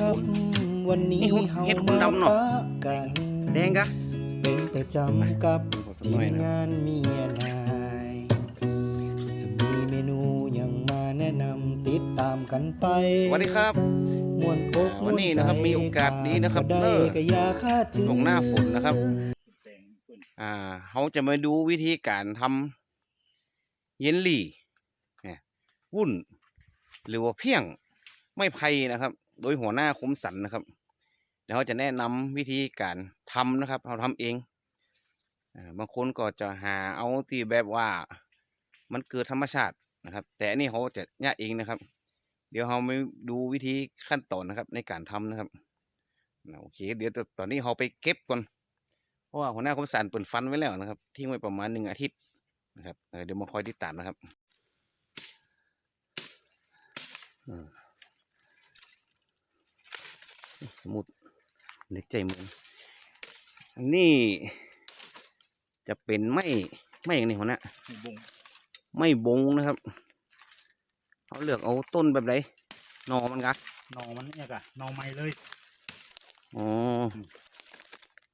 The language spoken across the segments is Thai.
ครับวันนี้นี่หุ่นเฮาเฮ็ดหุ่นมาดำเนาะปะกันแดงกะเป็นประจำกับขอสักทีหน่มอยนะงานเมียนายจะมีเมนูหยังมาแนะนำติดตามกันไปสวัสดีครับมวนอกอ่าวันนี้นะครับวใจมีโอกาสดีนะครับได้เลิกก็อย่าคาดถึงช่วงหน้าฝนนะครับ อ่าเขาจะมาดูวิธีการทำเยนหลี่เนี่ยวุ่น หรือว่าเพียงไม่ไผ่นะครับ โดยหัวหน้าคมสันนะครับ เดี๋ยวเขาจะแนะนำวิธีการทำนะครับ เราทำเองบางคนก็จะหาเอาที่แบบว่ามันเกิดธรรมชาตินะครับ แต่อันนี้เขาจะยากเองนะครับ เดี๋ยวเราไปดูวิธีขั้นตอนนะครับ ในการทำนะครับโอเค เดี๋ยวตอนนี้เราไปเก็บก่อนเพราะว่าหัวหน้าคมสันเปิดฟันไว้แล้วนะครับ ทิ้งไว้ประมาณหนึ่งอาทิตย์นะครับเดี๋ยวมาคอยติดตามนะครับอื มสมุดเล็กใจมืออันนี้จะเป็นไม่ไม่อย่างนี้หัวหน้าบงไม่บงนะครับเขาเลือกเอาต้นแบบไหนหนอมันกะนอมันเนี่ยกะนอไม้เลยอ๋อ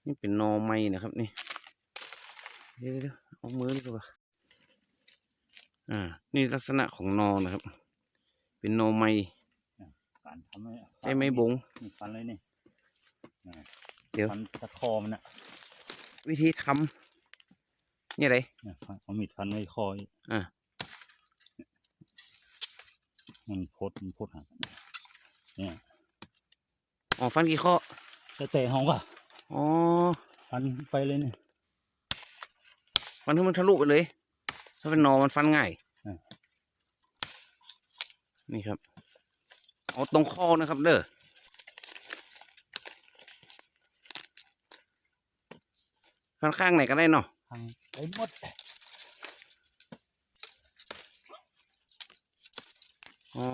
นี่เป็นหนอไม้นะครับนี่เดี๋ยวเดี๋ยวเอามือดีกว่าอ่า นี่ลักษณะของนอนะครับ เป็นนอไม้ การทำให้ใช่ไม้บงนี่ฟันเลยนี่อ่าเดี๋ยวฟันตะคอมันน่ะวิธีทำนี่อะไรเนี่ยเอามีดฟันไว้คออีกอ่ามันพดมันพดหักเนี่ยอ๋อฟันกี่ข้อแต่แต่ห้องก็อ๋อฟันไปเลยเนี่ยฟันให้มันทะลุไปเลย ถ้าเป็นนอมันฟันง่ายอ่านี่ครับ เอาตรงคอนะครับเด้อฟันข้างไหนก็ได้เนาะทางไปหมดอ๋อ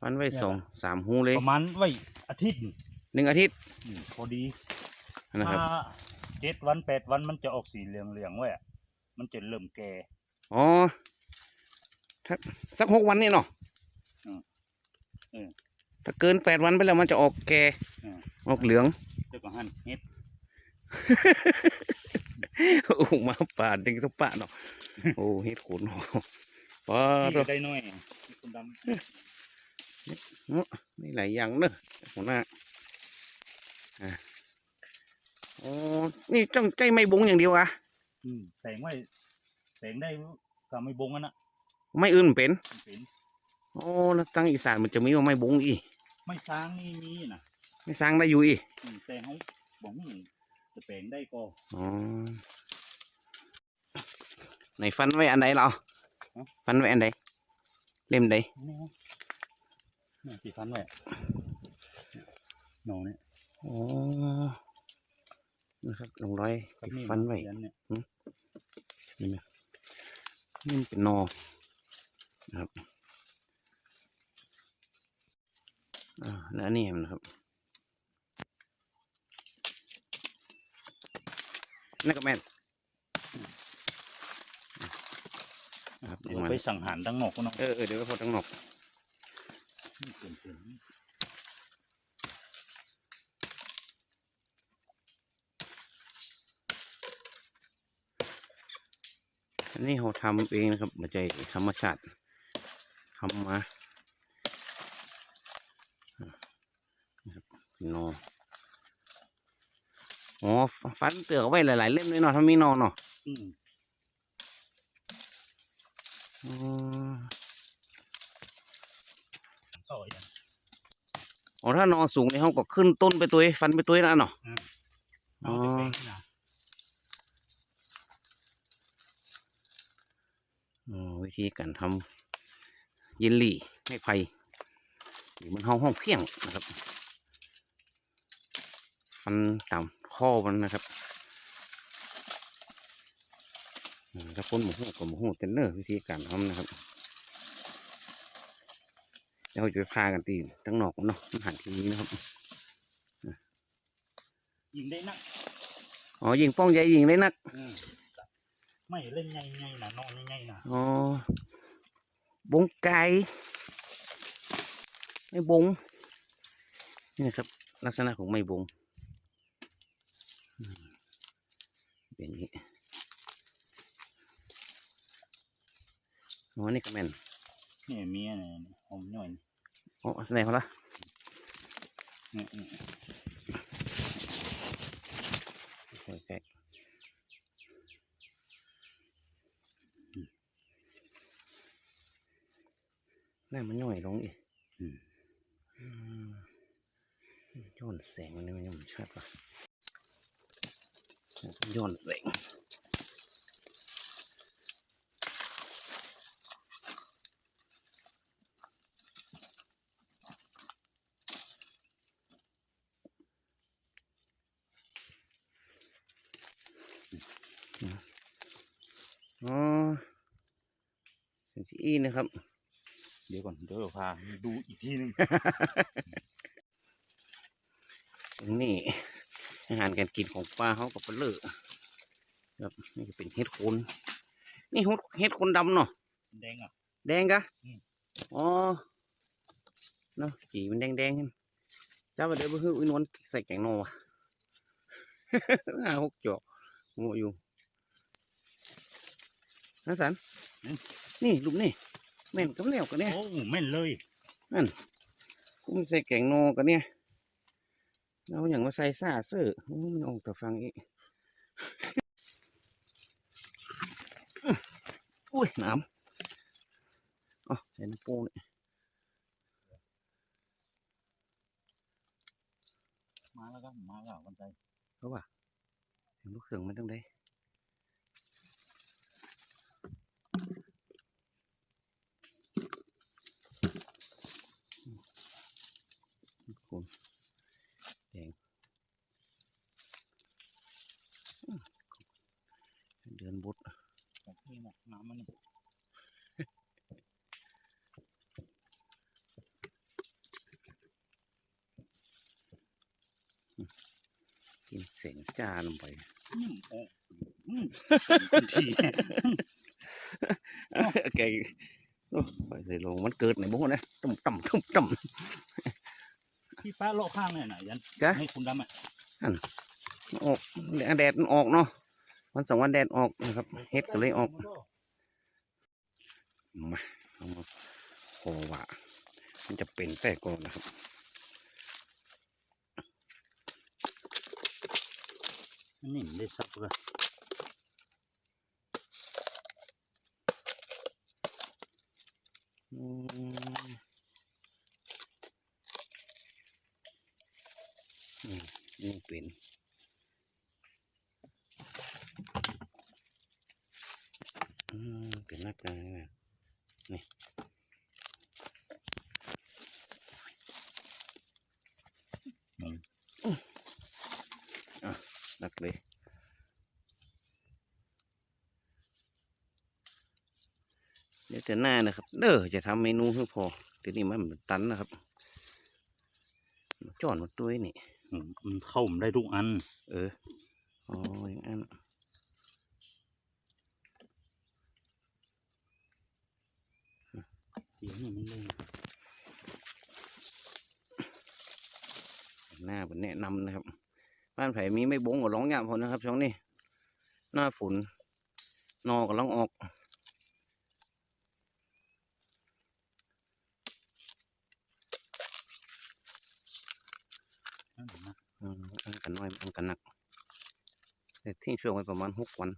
ฟันไว้สองสามหูเลย ประมาณไว้อาทิตย์หนึ่งอาทิตย์อืมพอดีนะครับถ้าเจ็ดวันแปดวันมันจะออกสีเหลืองเหลืองๆไว้อะมันจะเริ่มแก่อ๋อถ้าสักหกวันนี่เนาะอืมเออ ถ้าเกินแปดวันไปแล้วมันจะออกแก่อ่าออกเหลืองเดี๋ยวก็หั่นเฮ็ดโอ้มาป่าดึงสักป่าเนาะโอ้เฮ็ดขนป้านี่ดก็ได้น้อยคนดำนี่หลายอย่างเนอะหัวหน้าอะอ๋อนี่จ้องใจไม่บงอย่างเดียวอะอืมแสงไว้แสงได้ก็ไม่บงกันนะไม่อื่นเป็นมันเป็น โอ้แล้วตั้งอีสานมันจะมีว่าไม่บงอีกไม่สร้างนี่มีนะไม่สร้างได้อยู่อีกอืมแต่เขาบอกว่าจะแปลงได้ก็อ๋อไหนฟันไว้อันไหนเราฟันไว้อันไหนเล่มใดนี่ฮะนี่สีฟันไว้หนอเนี่ยอ๋อนะครับลงร้อยกับติดนี่ฟันไว้เขียเนี่ยนี่มันเป็นนอนะครับ อ่าแล้วอันนี่มันนะครับนั่นก็แม่นนะครับเดี๋ยวประมาณไปสั่งหารทั้งนอกก็เนาะเออเออเดี๋ยวไปพอทั้งนอกนี่เปลี่ยนเปลี่ยนอันนี้เราทำเองนะครับมาใจธรรมชาติทำมาอ่า นะครับนออ๋อฟันเปลือกเอาไว้หลาย ๆ เล่มเลยเนาะถ้ามีนอเนาะอืมอ๋อต่ออย่างอ๋อถ้านอสูงในห้องก็ขึ้นต้นไปตัวเองฟันไปตัวเองแล้วเนาะเอาจะแปลงนะอ๋อวิธีการทำเยลลี่ไม่ไผ่หรือมันห้องห้องเพียงนะครับ ฟันตามข้อมันนะครับอืมถ้าคนหมูหูกับหมูหูเทนเนอร์วิธีการทำนะครับเดี๋ยวเราจะไปพากันตีทั้งนอกเนาะมันหันทีนี้นะครับยิงได้นักอ๋อยิงป้องใหญ่ยิงได้นักอืมไม่เล่นไงไงนะนอนไงนะอ๋อบงไก่ไม่บงนี่นะครับ ลักษณะของไม้บงอืม เป็นอย่างนี้อ๋อนี่ก็แม่นนี่เมียเนี่ยหอมหน่อยอ๋อแสดงเขาละนี่นี่ใกล้ๆหน้ามันย่อยลงอีกอืมอืมย้อนแสงมันนี่มันยังไม่ชัดว่ะ ย้อนแสงอ๋อเป็นสีอีนะครับ เดี๋ยวก่อน เดี๋ยวพาดูอีกทีหนึง ตรงนี้อาหาร การกินของปลาเขากับปลาเลือครับนี่ก็เป็นเห็ดโคนนี่เห็ดเห็ดโคนดำเนาะแดงอะแดงกะอืมอ๋อเนาะจีมันแดงแดงๆจ้าว่าเดี๋ยวไปฮื้ออินวนใส่แกงโนวะห้าหกจอกโง่อยู่นะสันนี่ลูกนี่แม่นกับแล้วกันเนี่ยโอ้แม่นเลยกุ้งใส่แกงโนกันเนี่ย เราอย่างมาใส่ซ่าเสื้อโอ้มันออกแต่ฟังอีกอุ้ยน้ำอ๋อใส่น้ำปูเนี่ยมาแล้วครับมาแล้วกันใจเพราะว่าเห็นลูกเครื่องมันต้องได้คุณแดงอืมเดือนบุตร แบบนี่นะน้ำมันนี่ กิน เสียงจ้าลงไปอืมโอ้อืมทันทีแกโอ้ไปใส่ลงมันเกิดในบุ้งนะต่ำต่ำต่ำต่ำที่ป้าโลข้างเนี่ยนะยันกให้คุณดำอะำออกแดดมันออกเนาะวันสองวันแดดออกนะครับเฮ็ดก็เลยออกมาเอามาพอว่ามันจะเป็นแต่ก่อนนะครับ นี่ได้สับเลยอืมอืมนี่เป็นอืมเป็นหน้าตาเนี่ยนี่อะ นักเลย เดี๋ยวเดือนหน้านะครับ เด้อจะทำเมนูให้พอเดี๋ยวนี้มันเหมือนตันนะครับจอนมาด้วยนี่อืมมันเข้าผมได้ทุกอัน เอออ๋ออย่างนั้นเดี๋ยวนี่มันเลยหน้าผมแนะนำนะครับ บ้านไผ่มีไม่บงกับร้องยามพอนะครับช่วงนี้ หน้าฝนนอกับร้องออกนั่นนะอืมอันกันน้อยอันกันหนักแต่ที่ช่วงไว้ประมาณหกวัน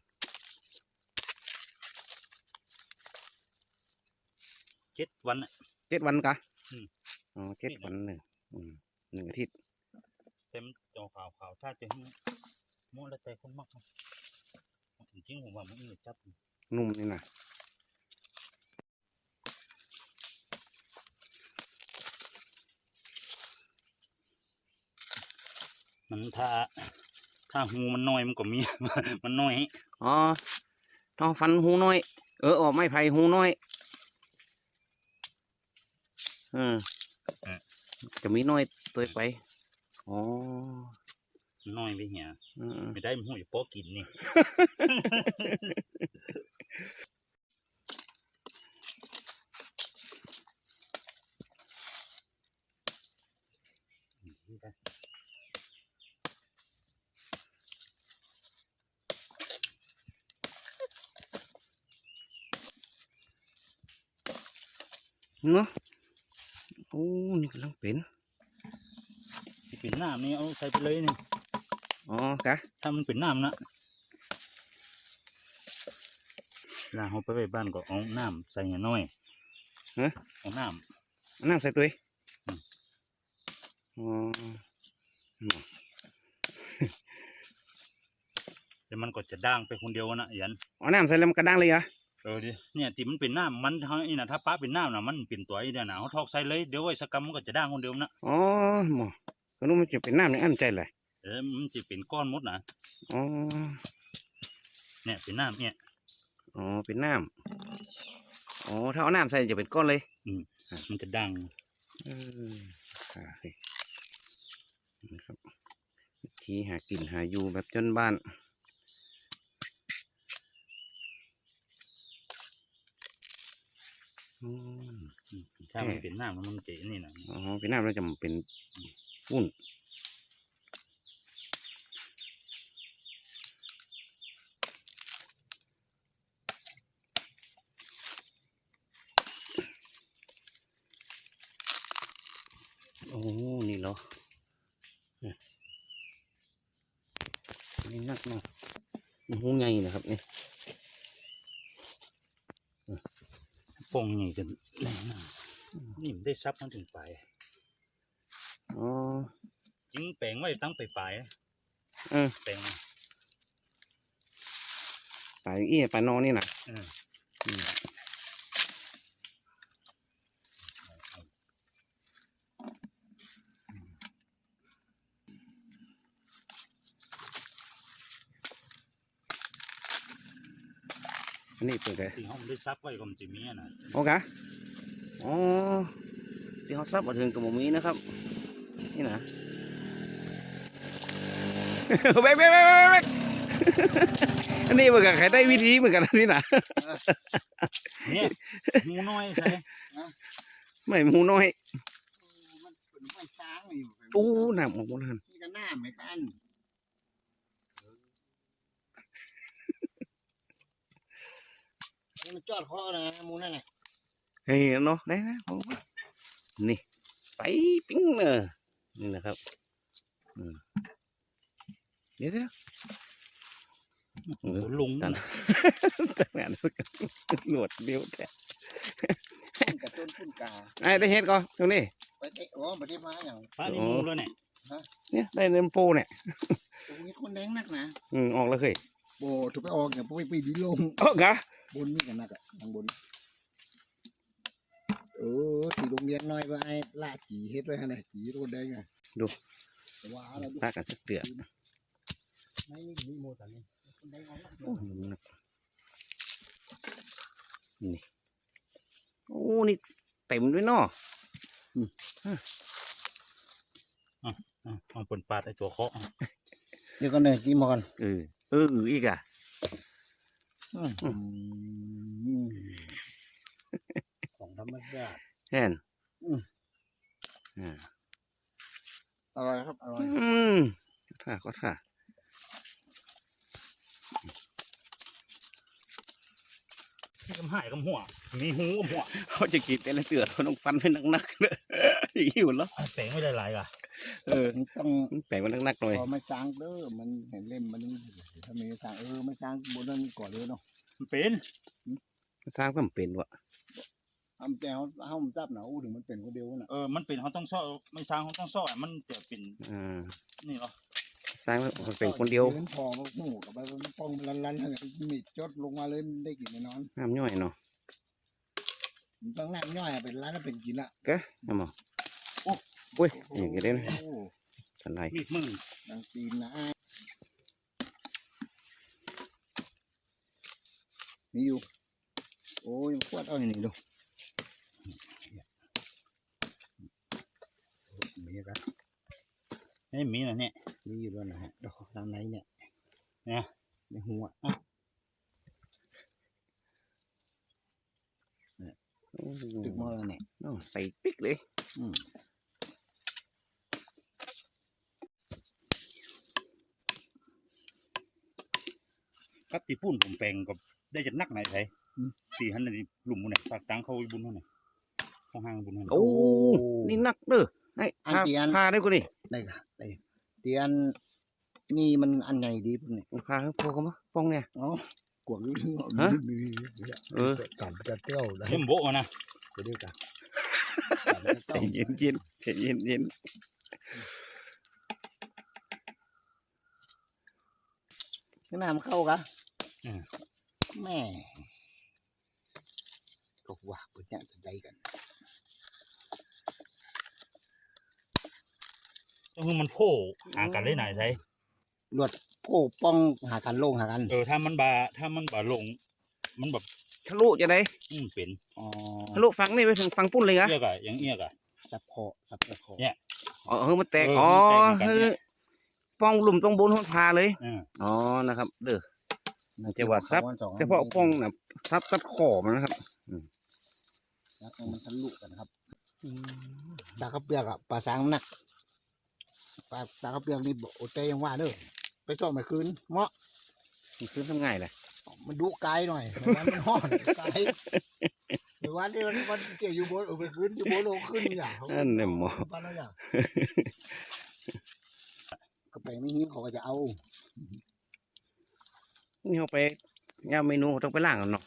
เจ็ดวันน่ะเจ็ดวันกะอืมอ๋อเจ็ดวันหนึ่งอืมหนึ่งอาทิตย์เต็ม จอขาวขาวๆถ้าจะให้โม้แล้วแต่คนมากนะจริงๆผมว่ามันไม่จับนุ่มนี่นะมันถ้าถ้าหูมันน้อยมันก็มี มันน้อยอ๋อท้องฟันหูน้อย เออออกไม้ไผ่หูน้อยเออจะมีน้อยตัวไป อ๋อน้อยไปเหี่ยไม่ได้มัอยู่ป้อกินนี่เนาะโอ้นี่กำลังเป็น เป็นน้ำนี่เอาใส่ไปเลยนี่อ๋อกะถ้ามันเป็นน้ำนะเวลาเขาไปไว้บ้านก็เอาน้ำใส่หน่อยฮะเอาน้เอาน้ำใส่ตัวเองอืมอ๋อำแต่มันก็จะด่างไปคนเดียวนะยันเอาน้ำใส่แล้วมันกระด้างเลยเหรอเออดิเนี่ยที่มันเป็นน้ำมันเท่านี้นะถ้าป้าเป็นน้ำนะมันเป็นตัวไอ้เดียวนะเขาทอกใส่เลยเดี๋ยวไอ้สกรรมมันก็จะด่างคนเดียวนะอ๋อหมอ ก็รู้มันจะเป็นน้ำในอันใจเลยเออมันจะเป็นก้อนหมดนะอ๋อเนี่ยเป็นน้ำเนี่ยอ๋อเป็นน้ำอ๋อถ้าเอาน้ำใส่จะเป็นก้อนเลยมันจะด่างเออค่ะนี่นะครับวิธีหากินหาอยู่แบบจนบ้านอืม ถ้ามันเป็นน้ำแล้วมันจะนี่นะอ๋อเป็นน้ำแล้วจะเป็นวุ่นโอ้ นี่เหรอเนี่ยนี่นักเนาะมันหูใหญ่นะครับนี่ฟงนี่กันแรงนะ นี่มันได้ซับมันถึงปลายอ๋อจริงแปลงไว้ตั้งไปปลายเออแปลงปลาเอี้ยปลานอนี่นะเอออืมอันนี้เป็นไงที่เขาได้ซับไว้ก็มันจะมีอะนะโอเค อ๋อที่เขาซับมาถึงกับหมีนะครับ นี่นะเบ๊กเบ๊กเบ๊กเบ๊กเบ๊กอันนี้เหมือนกับใครได้วิธีเหมือนกันนะนี่นะเนี่ยหมูน้อยใช่ไม่หมูน้อยมันเป็นไม่ช้างอยู่อู้หนักหมดเลยนี่ก็หน้าไม่กันนี่มันจอดคอนะมูนั่นแหละ เฮ้ยเนาะได้นะเอามานี่ไปปิ้งเลยนี่นะครับอืมเดี๋ยวเดี๋ยวเออลุงตันแต่แม่นหนวดเดียวแต่ต้นกับต้นพุ่นกาไอ้ได้เฮ็ดก่อนตรงนี้ไปเตะโอ้ไปเตะมาอย่างป้านี่หมูแล้วเนี่ยเนี่ยได้เนื้อปูเนี่ยตรงนี้คนแดงนักนะอืมออกแล้วเคยโบถูกไปออกอย่างไปไปดีลงเออกะบนนี่กันนักอะทางบน เออสีโรงเรียนน้อยว่าไอ้ล่าจีเฮ็ดไว้ฮะเนี่ยจีคนแดงอะว้าแล้วดูพากันสักเตือนไม่นี่มีโมตันนี่คนแดงเอาละโอ้ยมันหนักนี่โอ้นี่เต็มด้วยเนาะอะเอาปนปาดไอ้ตัวเคาะเดี๋ยวกันเลยจีมอนเออเอออีกอะของ ธรรมชาติแน่นอืมอ่าอร่อยครับ อร่อยอืมท่าก็ท่ากำหายกำหัว มีหูกำหัว เขาจะกินแต่ละเตือนเขาต้องฟันให้นักๆเลยหิวแล้วเอาแปลงไม่ได้หลายอะเออมันต้องแปลงมันนักๆหน่อยพอไม่สร้างเด้อมันเห็นเล่มมันถ้าไม่สร้างเออไม่สร้างบนนั้นก่อนเลยเนาะมันเป็นสร้างก็เป็นวะ ทำแจวเฮามันจับหนาอู้ถึงมันเป็นคนเดียวน่ะเออมันเป็นเขาต้องซ่อไม่สร้างเขาต้องซ่ออะมันจะเป็นอ่านี่เหรอสร้างแล้วมันเป็นคนเดียวนพอมาหูกับไปมันป้องลันลันๆให้มีดจดลงมาเลยได้กินแน่นอนน้ำย่อยเนาะมันต้องนั่งย่อยเป็นร้านแล้วเป็นกินละแกน้ำหมออุ้ยอย่างนี้ได้นะโอ้สันไรมีดมือดังตีนนะมีอยู่โอ้ยขวดเอาอย่างนี้ดู มีครับไม่มีนะเนี่ยมีอยู่ด้วยนะฮะดอกทางไหนเนี่ยเนี่ยในหัวตึกมอแล้วเนี่ยเนาะใส่ปิ๊กเลยอืมครับตีปุ่นผมแปลงก็ได้จะนักไหนไทยตีหันนี่หลุมมันเนี่ยปากตังเขาไว้บุญเท่าไหร่ของห้างบุญหันโอ้ นี่นักเด้อ ไอ้อันพาเตียน พาได้กูนี่ได้ค่ะได้เตียนนี่มันอันใหญ่ดีพุ่นนี่พาให้พวกเขามาป้องเนี่ยเอ๋อกวางนี่ฮะ เออกำจะเตี้ยวได้เยี่ยมโบะนะไปด้วยกันใจเย็นเย็นใจเย็นเย็นนี่น้ำเข้ากะแม่ก็ว่าเปิดเนี่ยจะได้กัน ก็คือมันโผล่หากันได้ไหนใช่ลวดโป้ป้องหากันโลงหากันเออถ้ามันบาถ้ามันบาลง มันแบบทะลุจะได้อืมเป็นอ๋อทะลุฝั่งนี่ไปถึงฝั่งปุ้นเลยเหรอเอียกอะยังเอียกอะซับคอซับคอเนี่ยอ๋อเออมันแตกเอออ๋อมันแตกเหมือนกันคือเนี่ยป้องหลุมตรงบนหัวพาเลยเอออ๋อนะครับ เด้อจะว่าซับสองอันเฉพาะป้องน่ะทับตัดขอมันนะครับซับให้มันทะลุกันครับตาข้าวเปลือกอะปลาสางมันหนัก ปลาตาข้าวเปลือกนี่บอกโอเตยังว่าเด้อไปซ่อมไปคืนเหมาะมันคือทำง่ายเลยมันดูไกลหน่อยในวันมันห้อนไกลในวันที่มันมันเกี่ยวอยู่บนเอาไปขึ้นอยู่บนเอาขึ้นอย่างนั่นเนี่ยหมอบ้านเราอย่างก็ไปไม่หิ้มเขาก็จะเอานี่เอาไปย่าเมนูต้องไปล้างกันเนาะ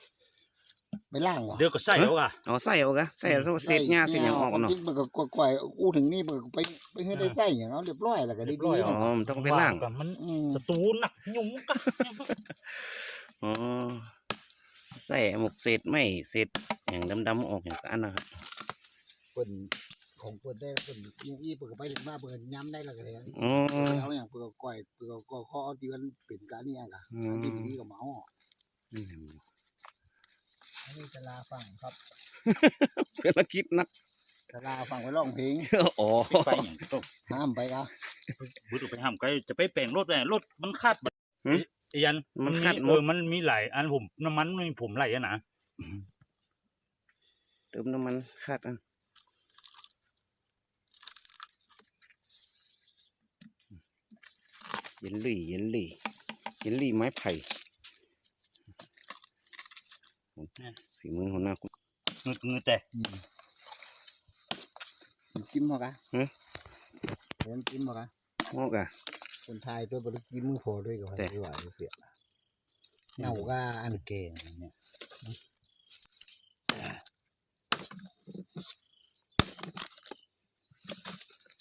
ไปล่างวะเดี๋ยวก็ใส่แล้วอะเอาใส่เอากะใส่เอาเศษหญ้าเศษหยังออกกันเนาะจริงมันก็ก่อยๆอู้ถึงนี่มันก็ไปไปให้ได้ใจอย่างเอาเรียบร้อยแล้วก็ดีๆอ๋อนะมันต้องไปล้างว่กันมันอืมสตูหนักยุ่งกะอ๋อใส่หมกเศษไม่เศษอย่างดำๆออกอย่างกันนะครับเปิ่นของเปิ่นได้เปิ่นยังอี้เปิ่นก็ไปถึงมาเปิ่นย้ำได้แล้วก็เลยอ๋อเอาอย่างเปิ่นก็ก่อยเปิ่นก็ก่อข้อที่มันเป็นการนี่อะอืที่มนี่ก็เมาอะอืมอั นนี้จะลาฟังครับเพื่อนละคิดนักจะลาฟังไปร้องเพลงอ๋อไปอย่างก็ต้องห้ามไปครับบุตรไปห้ามไกลจะไปแปลงรถแหละรถมันคาดแบบไอ้ยันมันมีคาดหมเอดอมันมีหลายอันผมน้ำมันมันมีผมไหลอะนะเติมน้ำมันคาดอันเย็นลี่เย็นลี่เย็นลี่ไม้ไผ่ ฝีมือหัวหน้าคุณเงืดเงืดแต่จิ้มเหรอกะหือเห็นจิ้มเหรอกะงอกอะคนไทยตัวบริกินมือโผล่ด้วยก็แต่ไม่ไหวเสียเน่าก็อันเก่งเนี่ย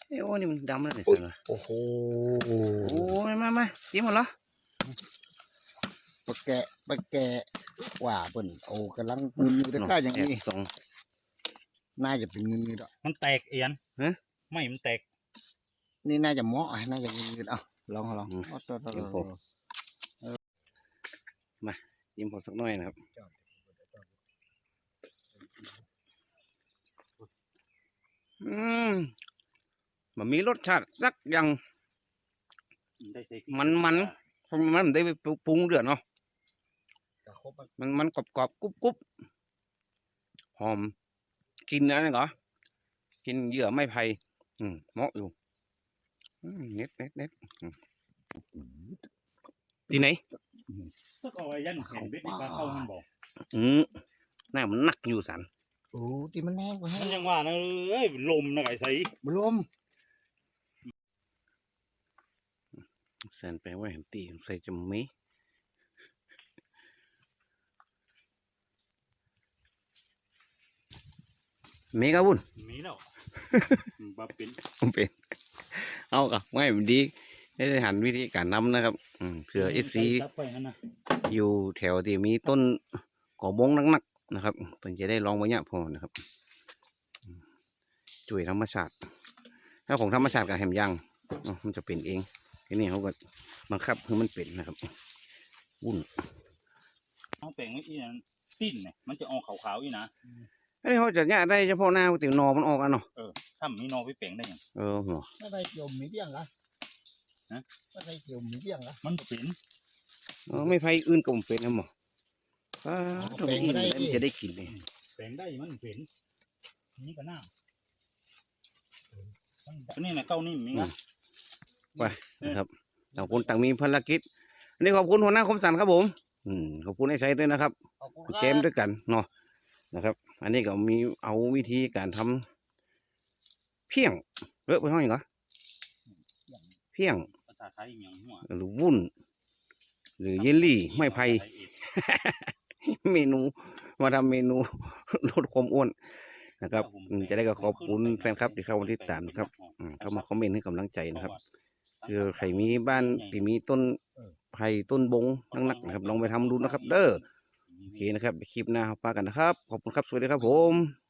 เอ้ยโอ้นี่มันดำแล้วเนี่ยเสือโอ้โหโอ้ยมามาจิ้มหมดเหรอปะแกะปะแกะ ว่าเปิ่นโอ้กำลังมึนอยู่แต่ข้าอย่างนี้แบสองน่าจะเป็นมึนอยู่ดอกมันแตกเอียนฮะไม่มันแตก นี่น่าจะเหมาะน่าจะมึนอยู่เอาลองลองอืมเอาตัวตัวเดี๋ยวตัวผมจิ้มพอสักหน่อยนะครับอืมมันมีรสชาติสักอย่างได้ใส่พริกมันมันเพราะมันได้ไปปรุงเดือดเนาะจะครบอะ มันมันกรอบกรอบกรุบกรุบหอม กินอะไรเหรอ กินเหยื่อไม่ไผ่อืมเหมาะอยู่อืมเน็ตเน็ตเน็ตอืมที่ไหนก็เอาไอ้ยันเห็นเบ็ดในปลาเข้ามันบอกอืมหน้ามันหนักอยู่สันโอ้ที่มันแห้งกว่าแห้มันงยังว่านะเอ้ยลมนะไอ้ใสบลมแสนไปว่าเห็นตีใส่จมูก เมกาบุญมีแล้วบาเป็นผมเป็น เอากับไม่มันดี ได้หันวิธีการนำนะครับอืมเผื่อเอฟซีจับไปนั่นนะอยู่แถวที่มีต้นก่อบงนักๆนะครับเพิ่นจะได้ลองมาเนี่ยพอนะครับอืมช่วยธรรมชาติ ถ้าของธรรมชาติกับแหมยังเนาะมันจะเป็นเองทีนี้เขาก็บังคับให้มันเป็นนะครับวุ่นเอาแปลงไว้อีนั่นปิ้นเนี่ยมันจะออกขาวๆอีนะ อันนี้เขาจะเนี่ยได้เฉพาะหน้าติวนอมันออกอะเนาะถ้ามีนอไปแปลงได้ยังเออหัวไม่ได้เกี่ยวหมีเบี้ยงละฮะไม่ได้เกี่ยวหมีเบี้ยงละมันบ่เป็นเออไม่ไผอื่นก็บ่เป็นนะหมออ่าแปลงไม่ได้ดิมันจะได้กินเลยแปลงได้มันเป็นนี่ก็น่าอันนี้นะเก้านิ่มมีนะนะครับต่างคนต่างมีภารกิจอันนี้ขอบคุณหัวหน้าคมสันครับผม อืมขอบคุณไอ้ชัยด้วยนะครับขอบคุณเกมด้วยกันเนาะนะครับผ อันนี้ก็มีเอาวิธีการทำเพียงเออเป็นห้องอย่างเหรอเพียงภาษาไทยอหย่างหัวหรือวุ้นหรือเยลลี่ไม่ไผ่เมนู มาทำเมนูลดความอ้วนนะครับอืมจะได้ก็ขอบคุณแฟนครับที่เข้ามาติดตามนะครับอืมเข้ามาคอมเมนต์ให้กำลังใจนะครับคือใครมีบ้านที่มีต้นไผ่ต้นบงนักๆนะครับลองไปทำดูนะครับ เด้อ โอเคนะครับคลิปหน้าพบกันนะครับ ขอบคุณครับ สวัสดีครับผม